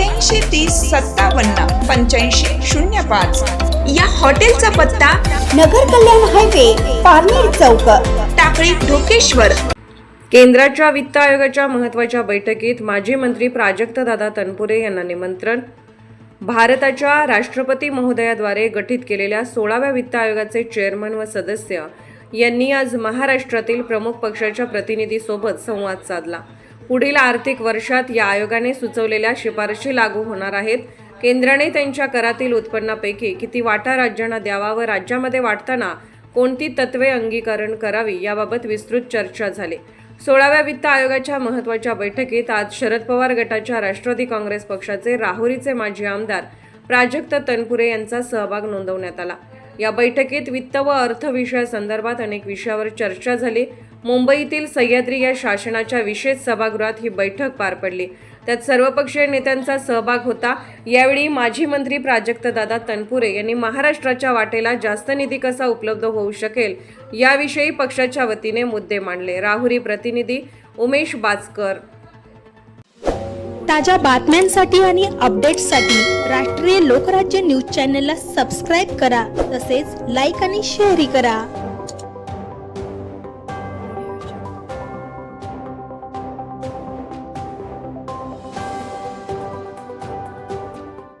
अठ्ठ्याऐंशी तीस सत्तावन्न पंच्याऐंशी शून्य पाच. या हॉटेलचा पत्ता नगर कल्याण हायवे पारनेर चौक टाकळी ढोकेश्वर. केंद्राच्या वित्त आयोगाच्या महत्त्वाच्या बैठकीत माजी मंत्री प्राजक्तदादा तनपुरे यांना निमंत्रण. भारताच्या राष्ट्रपती महोदयाद्वारे गठीत केलेल्या सोळाव्या वित्त आयोगाचे चेअरमन व सदस्य यांनी आज महाराष्ट्रातील प्रमुख पक्षाच्या प्रतिनिधीसोबत संवाद साधला. पुढील आर्थिक वर्षात या आयोगाने सुचवलेल्या शिफारशी लागू होणार आहेत. केंद्राने त्यांच्या करातील उत्पन्नापैकी किती वाटा राज्यांना द्यावा व राज्यामध्ये वाटताना कोणती तत्वे अंगीकरण करावी याबाबत विस्तृत चर्चा झाली. सोळाव्या वित्त आयोगाच्या महत्त्वाच्या बैठकीत आज शरद पवार गटाच्या राष्ट्रवादी काँग्रेस पक्षाचे राहुरीचे माजी आमदार प्राजक्त तनपुरे यांचा सहभाग नोंदवण्यात आला. या बैठकीत वित्त व अर्थ विषयासंदर्भात अनेक विषयावर चर्चा झाली. मुंबईतील सह्याद्री या शासनाच्या विशेष सभागृहात ही बैठक पार पडली. त्यात सर्वपक्षीय नेत्यांचा सहभाग होता. यावेळी माजी मंत्री प्राजक्तदादा तनपुरे यांनी महाराष्ट्राच्या वाटेला जास्त निधी कसा उपलब्ध होऊ शकेल याविषयी पक्षाच्या वतीने मुद्दे मांडले. राहुरी प्रतिनिधी उमेश बाजकर. ताज्या बातम्यांसाठी आणि अपडेट्ससाठी राष्ट्रीय लोकराज्य न्यूज चॅनलला सबस्क्राईब करा. तसेच लाईक आणि शेअरही करा.